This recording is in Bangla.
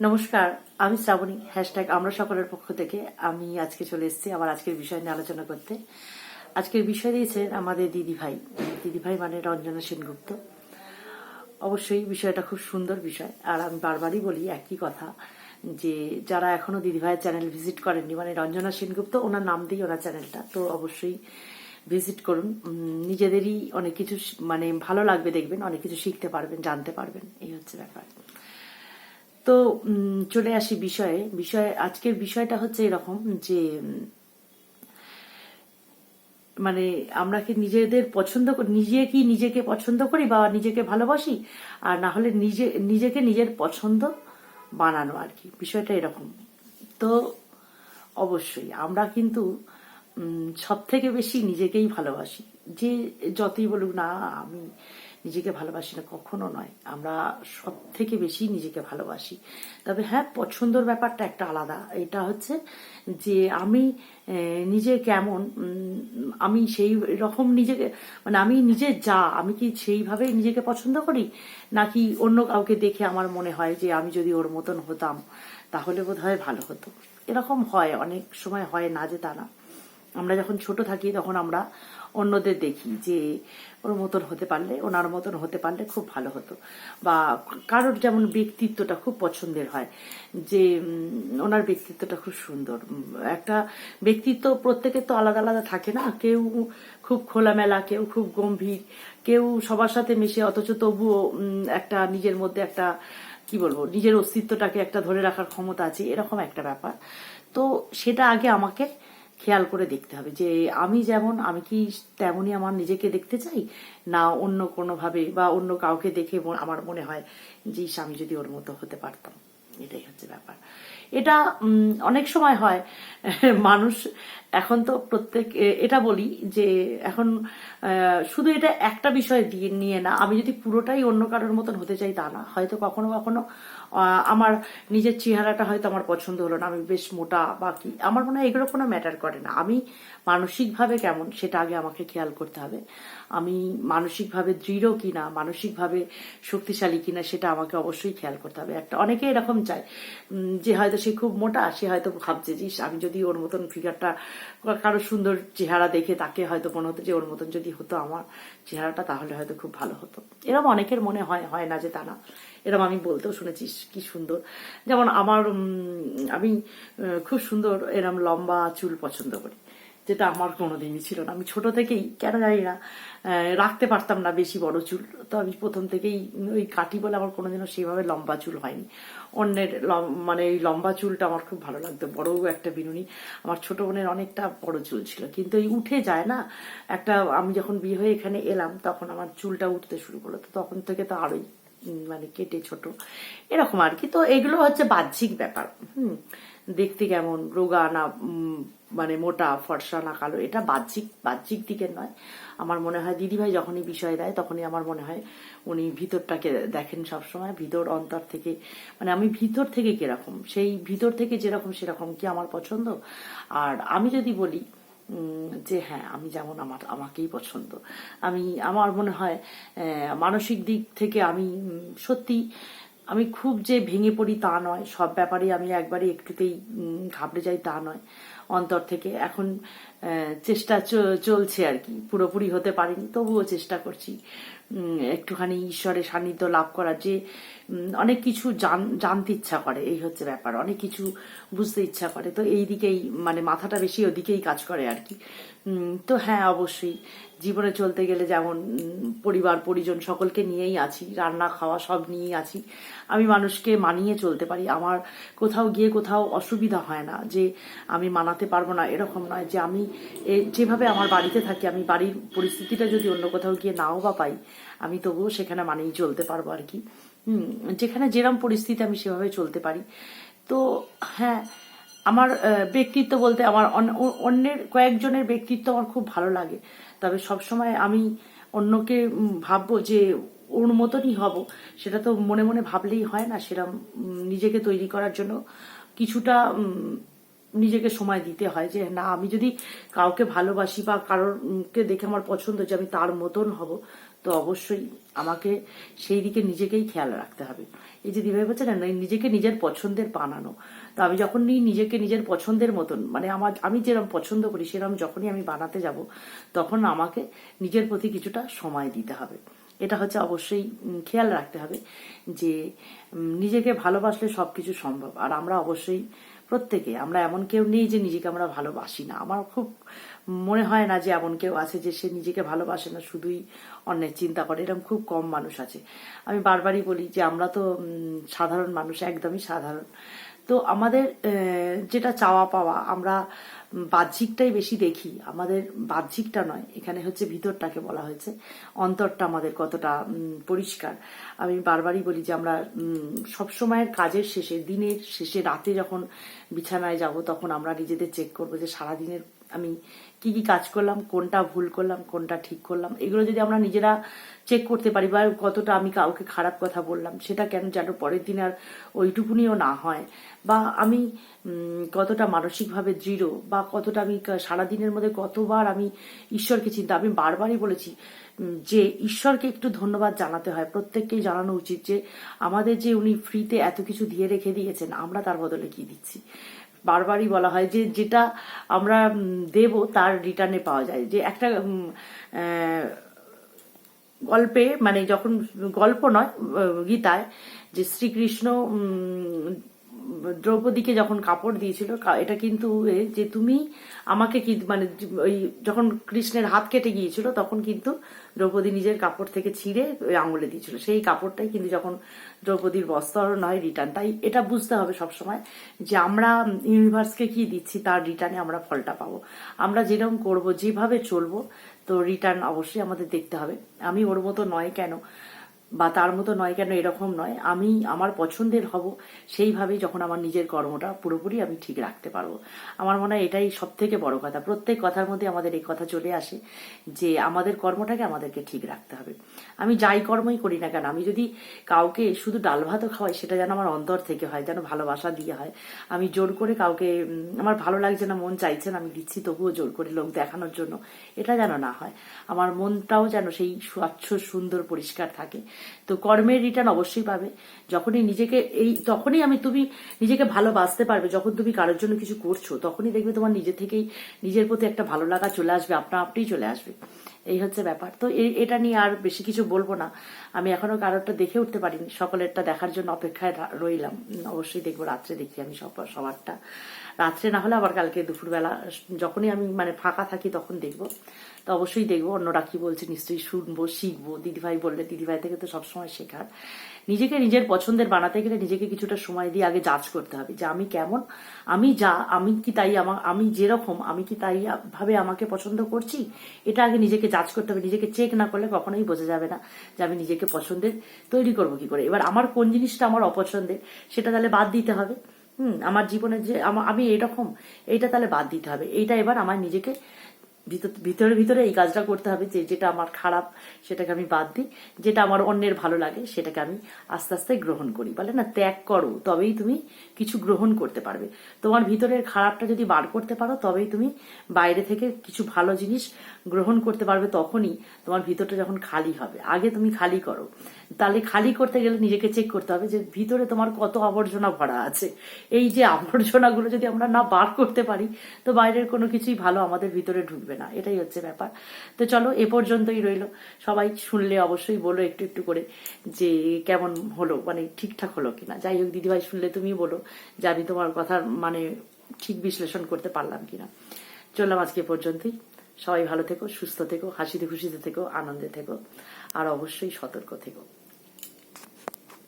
নমস্কার, আমি শ্রাবণী হ্যাশট্যাগ আমরা সকলের পক্ষ থেকে। আমি আজকে চলে এসেছি আবার আজকের বিষয় নিয়ে আলোচনা করতে। আজকের বিষয় দিয়েছেন আমাদের দিদিভাই দিদিভাই মানে রঞ্জনা সেনগুপ্ত। অবশ্যই বিষয়টা খুব সুন্দর বিষয়। আর আমি বারবারই বলি একই কথা, যে যারা এখনও দিদিভাইয়ের চ্যানেল ভিজিট করেননি মানে রঞ্জনা সেনগুপ্ত, ওনার নাম দিই ওনার চ্যানেলটা তো অবশ্যই ভিজিট করুন। নিজেদেরই অনেক কিছু মানে ভালো লাগবে দেখবেন, অনেক কিছু শিখতে পারবেন, জানতে পারবেন। এই হচ্ছে ব্যাপার। তো চলে আসি বিষয়ে। বিষয়ে, আজকের বিষয়টা হচ্ছে এরকম যে মানে আমরা কি নিজেদের পছন্দ নিজে কি নিজেকে পছন্দ করি বা নিজেকে ভালোবাসি? আর না হলে নিজে, নিজেকে নিজের পছন্দ বানানো আর কি। বিষয়টা এরকম। তো, অবশ্যই আমরা কিন্তু সব থেকে বেশি নিজেকেই ভালোবাসি। যে, যতই বলুক না, আমি নিজেকে ভালোবাসি না, কখনো নয়। আমরা সব থেকে বেশি নিজেকে ভালোবাসি। তবে হ্যাঁ পছন্দর ব্যাপারটা একটা আলাদা। এটা হচ্ছে যে আমি নিজে কেমন আমি সেই রকম নিজেকে মানে আমি নিজে যা, আমি কি সেইভাবেই নিজেকে পছন্দ করি? নাকি অন্য কাউকে দেখে আমার মনে হয় যে আমি যদি ওর মতন হতাম, তাহলে বোধ হয় ভালো হতো? এরকম হয়, অনেক সময় হয় না যে তা না। আমরা যখন ছোট থাকি, তখন আমরা অন্যদের দেখি যে ওর মতন হতে পারলে, ওনার মতন হতে পারলে খুব ভালো হতো। বা কারোর যেমন ব্যক্তিত্বটা খুব পছন্দের হয়, যে ওনার ব্যক্তিত্বটা খুব সুন্দর। একটা ব্যক্তিত্ব প্রত্যেকের তো আলাদা আলাদা থাকে না। কেউ খুব খোলামেলা, কেউ খুব গম্ভীর, কেউ সবার সাথে মিশে, অথচ তবুও একটা নিজের মধ্যে একটা, কি বলব, নিজের অস্তিত্বটাকে একটা ধরে রাখার ক্ষমতা আছে, এরকম একটা ব্যাপার। তো সেটা আগে আমাকে খেয়াল করে দেখতে হবে যে আমি যেমন, আমি কি তেমনই আমার নিজেকে দেখতে চাই? না অন্য কোনোভাবে বা অন্য কাউকে দেখে আমার মনে হয় যে আমি যদি ওর মতো হতে পারতাম। এটাই হচ্ছে ব্যাপার। এটা অনেক সময় হয়, মানুষ এখন তো প্রত্যেক এটা বলি যে, এখন শুধু এটা একটা বিষয় দিয়ে, নিয়ে না, আমি যদি পুরোটাই অন্য কারোর মতন হতে চাই তা না। হয়তো কখনো কখনো আমার নিজের চেহারাটা হয়তো আমার পছন্দ হলো না, আমি বেশ মোটা বা কি আমার মনে হয় এগুলো কোনো ম্যাটার করে না। আমি মানসিকভাবে কেমন সেটা আগে আমাকে খেয়াল করতে হবে। আমি মানসিকভাবে দৃঢ় কিনা, মানসিকভাবে শক্তিশালী কিনা সেটা আমাকে অবশ্যই খেয়াল করতে হবে। একটা, অনেকে এরকম চায় যে হয়তো সে খুব মোটা, সে হয়তো ভাবছে, যে আমি যদি ওর মতন ফিগারটা কারও সুন্দর চেহারা দেখে তাকে হয়তো মনে হতো যে ওর মতন যদি হতো আমার চেহারাটা, তাহলে হয়তো খুব ভালো হতো। এরকম অনেকের মনে হয় হয় না যে তা না। এরকম আমি বলতেও শুনেছি কি সুন্দর। যেমন আমার আমি খুব সুন্দর এরম লম্বা চুল পছন্দ করি, যেটা আমার কোনোদিনই ছিল না। আমি ছোট থেকেই, কেন জানি না রাখতে পারতাম না বেশি বড় চুল। তো আমি প্রথম থেকেই ওই কাটি বলে আমার কোনোদিনও সেইভাবে লম্বা চুল হয়নি। অন্যের মানে এই লম্বা চুলটা আমার খুব ভালো লাগতো বড় একটা বিনুনি। আমার ছোট বোনের অনেকটা বড় চুল ছিল। কিন্তু এই উঠে যায় না, একটা, আমি যখন বিয়ে হয়ে এখানে এলাম, তখন আমার চুলটা উঠতে শুরু করল। তো তখন থেকে তো আরোই মানে কেটে ছোট। এরকম আর কি। তো এগুলো হচ্ছে বাহ্যিক ব্যাপার। হুম। দেখতে কেমন, রোগা না মানে মোটা, ফর্সা না কালো, এটা বাহ্যিক বাহ্যিক দিকের নয়। আমার মনে হয় দিদিভাই যখনই বিষয় দেয়, তখনই আমার মনে হয় উনি ভিতরটাকে দেখেন সবসময়। ভিতর অন্তর থেকে মানে আমি ভিতর থেকে কীরকম, সেই ভিতর থেকে যেরকম সেরকম কি আমার পছন্দ? আর আমি যদি বলি যে হ্যাঁ আমি যেমন আমার, আমাকেই পছন্দ। আমি, আমার মনে হয় মানসিক দিক থেকে আমি সত্যি আমি খুব যে ভেঙে পড়ি তা নয়। সব ব্যাপারে আমি একবারে একটুতেই ঘাবড়ে যাই তা নয়। অন্তর থেকে এখন চেষ্টা চলছে আর কি। পুরোপুরি হতে পারিনি, তবুও চেষ্টা করছি। একটুখানি ঈশ্বরের সান্নিধ্য লাভ করা যে অনেক কিছু জান- জানতে ইচ্ছা করে, এই হচ্ছে ব্যাপার। অনেক কিছু বুঝতে ইচ্ছা করে। তো এই দিকেই মানে মাথাটা বেশি ওদিকেই কাজ করে আর কি। তো হ্যাঁ অবশ্যই। জীবনে চলতে গেলে যেমন পরিবার, পরিজন সকলকে নিয়েই আছি, রান্না, খাওয়া সব নিয়েই আছি। আমি মানুষকে মানিয়ে চলতে পারি। আমার কোথাও গিয়ে কোথাও অসুবিধা হয় না যে আমি মানাতে পারব না, এরকম নয় যে আমি যেভাবে আমার বাড়িতে থাকি, আমি বাড়ির পরিস্থিতিটা যদি অন্য কোথাও গিয়ে নাও বা পাই, আমি তবুও সেখানে মানিয়ে চলতে পারব আর কি। যেখানে যেরকম পরিস্থিতি আমি সেভাবে চলতে পারি। তো হ্যাঁ আমার ব্যক্তিত্ব বলতে আমার অন্যের, কয়েকজনের ব্যক্তিত্ব আমার খুব ভালো লাগে। তবে সবসময় আমি অন্যকে ভাববো যে ওর মতনই হব। সেটা তো মনে মনে ভাবলেই হয় না সেরকম নিজেকে তৈরি করার জন্য। কিছুটা নিজেকে সময় দিতে হয় যে, না, আমি যদি কাউকে ভালোবাসি বা কারোর কে দেখে আমার পছন্দ যে, আমি তার মতন হব, তো অবশ্যই আমাকে সেই দিকে নিজেকেই খেয়াল রাখতে হবে। এই যে দিভাই বলছে না নিজেকে নিজের পছন্দের বানানো। তো আমি যখনই নিজেকে নিজের পছন্দের মতন মানে আমার, আমি যেরকম পছন্দ করি সেরকম যখনই আমি বানাতে যাব, তখন আমাকে নিজের প্রতি কিছুটা সময় দিতে হবে। এটা হচ্ছে অবশ্যই খেয়াল রাখতে হবে যে নিজেকে ভালোবাসলে সবকিছু সম্ভব। আর আমরা অবশ্যই প্রত্যেকে, আমরা এমন কেউ নেই যে নিজেকে আমরা ভালোবাসি না। আমার খুব মনে হয় না যে এমন কেউ আছে যে সে নিজেকে ভালোবাসে না, শুধুই অন্যের চিন্তা করে। এরকম খুব কম মানুষ আছে। আমি বারবারই বলি যে আমরা তো সাধারণ মানুষ, একদমই সাধারণ। তো আমাদের যেটা চাওয়া পাওয়া, আমরা বাহ্যিকটাই বেশি দেখি। আমাদের বাহ্যিকটা নয়, এখানে হচ্ছে ভিতরটাকে বলা হয়েছে। অন্তরটা আমাদের কতটা পরিষ্কার। আমি বারবারই বলি যে আমরা সবসময়ের কাজের শেষে, দিনের শেষে, রাতে যখন বিছানায় যাব, তখন আমরা নিজেদের চেক করব যে সারা দিনের আমি কি কি কাজ করলাম, কোনটা ভুল করলাম, কোনটা ঠিক করলাম, এগুলো যদি আমরা নিজেরা চেক করতে পারি বা কতটা আমি কাউকে খারাপ কথা বললাম, সেটা কেন যেন পরের দিন আর ওইটুকুনিও না হয় বা আমি কতটা মানসিকভাবে দৃঢ় বা কতটা আমি সারাদিনের মধ্যে কতবার আমি ঈশ্বরকে চিন্তা, আমি বারবারই বলেছি যে ঈশ্বরকে একটু ধন্যবাদ জানাতে হয়, প্রত্যেককেই জানানো উচিত যে আমাদের যে উনি ফ্রিতে এত কিছু দিয়ে রেখে দিয়েছেন, আমরা তার বদলে কি দিচ্ছি। বারবারই বলা হয় যে যেটা আমরা দেব তার রিটার্নে পাওয়া যায়। যে একটা গল্পে মানে যখন গল্প নয় গীতায় যে শ্রীকৃষ্ণ দ্রৌপদীকে যখন কাপড় দিয়েছিল এটা কিন্তু যে তুমি আমাকে কি মানে ওই যখন কৃষ্ণের হাত কেটে গিয়েছিল, তখন কিন্তু দ্রৌপদী নিজের কাপড় থেকে ছিঁড়ে ওই আঙুলে দিয়েছিল। সেই কাপড়টাই কিন্তু যখন দ্রৌপদীর বস্ত্র নয় রিটার্ন তাই এটা বুঝতে হবে সবসময় যে আমরা ইউনিভার্সকে কি দিচ্ছি, তার রিটার্নে আমরা ফলটা পাবো। আমরা যেরকম করব, যেভাবে চলবো, তো রিটার্ন অবশ্যই আমাদের দেখতে হবে। আমি ওর মতো নয় কেন? বা তার মতো নয় কেন এরকম নয়, আমি আমার পছন্দের হব, সেইভাবেই যখন আমার নিজের কর্মটা পুরোপুরি আমি ঠিক রাখতে পারব। আমার মনে হয় এটাই সব থেকে বড় কথা। প্রত্যেক কথার মধ্যে আমাদের এই কথা চলে আসে যে আমাদের কর্মটাকে আমাদেরকে ঠিক রাখতে হবে। আমি যাই কর্মই করি না কেন, আমি যদি কাউকে শুধু ডাল ভাতও খাওয়াই, সেটা যেন আমার অন্তর থেকে হয়, যেন ভালোবাসা দিয়ে হয়। আমি জোর করে কাউকে আমার ভালো লাগছে না, মন চাইছে না, আমি দিচ্ছি তবুও জোর করে লোক দেখানোর জন্য, এটা যেন না হয়। আমার মনটাও যেন সেই স্বচ্ছ, সুন্দর, পরিষ্কার থাকে। তো কর্মের রিটার্ন অবশ্যই পাবে। যখনই নিজেকে এই, তখনই আমি, তুমি নিজেকে ভালোবাসতে পারবে। যখন তুমি কারোর জন্য কিছু করছ, তখনই দেখবে তোমার নিজে থেকেই নিজের প্রতি একটা ভালো লাগা চলে আসবে, আপনা আপনিই চলে আসবে। এই হচ্ছে ব্যাপার। তো এটা নিয়ে আর বেশি কিছু বলব না। আমি এখনও কারোরটা দেখে উঠতে পারিনি। সকলেরটা দেখার জন্য অপেক্ষায় রইলাম। অবশ্যই দেখব রাত্রে দেখি আমি সব, সবারটা। রাত্রে না হলে আবার কালকে দুপুরবেলা, যখনই আমি মানে ফাঁকা থাকি তখন দেখব। তো অবশ্যই দেখব, অন্যরা কি বলছে, নিশ্চয়ই শুনব, শিখব। দিদিভাই বললে, দিদিভাই থেকে তো সবসময় শেখার। নিজেকে নিজের পছন্দের বানাতে গেলে নিজেকে কিছুটা সময় দিয়ে আগে যাচ করতে হবে যে আমি কেমন, আমি যা, আমি কি তাই আমার আমি যেরকম, আমি কি তাই ভাবে আমাকে পছন্দ করছি? এটা আগে নিজেকে যাচ করতে হবে। নিজেকে চেক না করলে কখনোই বোঝা যাবে না যে আমি নিজেকে পছন্দের তৈরি করব কি করে। এবার আমার কোন জিনিসটা আমার অপছন্দের, সেটা তাহলে বাদ দিতে হবে। হুম, আমার জীবনে যে আমি এরকম, এইটা তাহলে বাদ দিতে হবে। এইটা এবার আমার নিজেকে ভিতর- ভিতরে এই কাজটা করতে হবে যে, যেটা আমার খারাপ, সেটাকে আমি বাদ দিই। যেটা আমার অন্যের ভালো লাগে, সেটাকে আমি আস্তে আস্তে গ্রহণ করি। বলে না, ত্যাগ করো, তবেই তুমি কিছু গ্রহণ করতে পারবে। তোমার ভিতরের খারাপটা যদি বার করতে পারো, তবেই তুমি বাইরে থেকে কিছু ভালো জিনিস গ্রহণ করতে পারবে তখনই তোমার ভিতরটা যখন খালি হবে। আগে তুমি খালি করো। তাহলে খালি করতে গেলে নিজেকে চেক করতে হবে যে, ভিতরে তোমার কত আবর্জনা ভরা আছে। এই যে আবর্জনাগুলো যদি আমরা না বার করতে পারি, তো বাইরের কোনো কিছুই ভালো আমাদের ভিতরে ঢুকবে না। এটাই হচ্ছে ব্যাপার। তো চলো, এ পর্যন্তই রইল। সবাই শুনলে অবশ্যই বলো একটু একটু করে যে কেমন হলো মানে ঠিকঠাক হলো কিনা। যাই হোক, দিদিভাই শুনলে তুমি বলো যে আমি তোমার কথার মানে ঠিক বিশ্লেষণ করতে পারলাম কিনা। চললাম আজকে পর্যন্তই। সবাই ভালো থেকো, সুস্থ থেকো, হাসিতে খুশিতে থেকো, আনন্দে থেকো, আর অবশ্যই সতর্ক থেকো।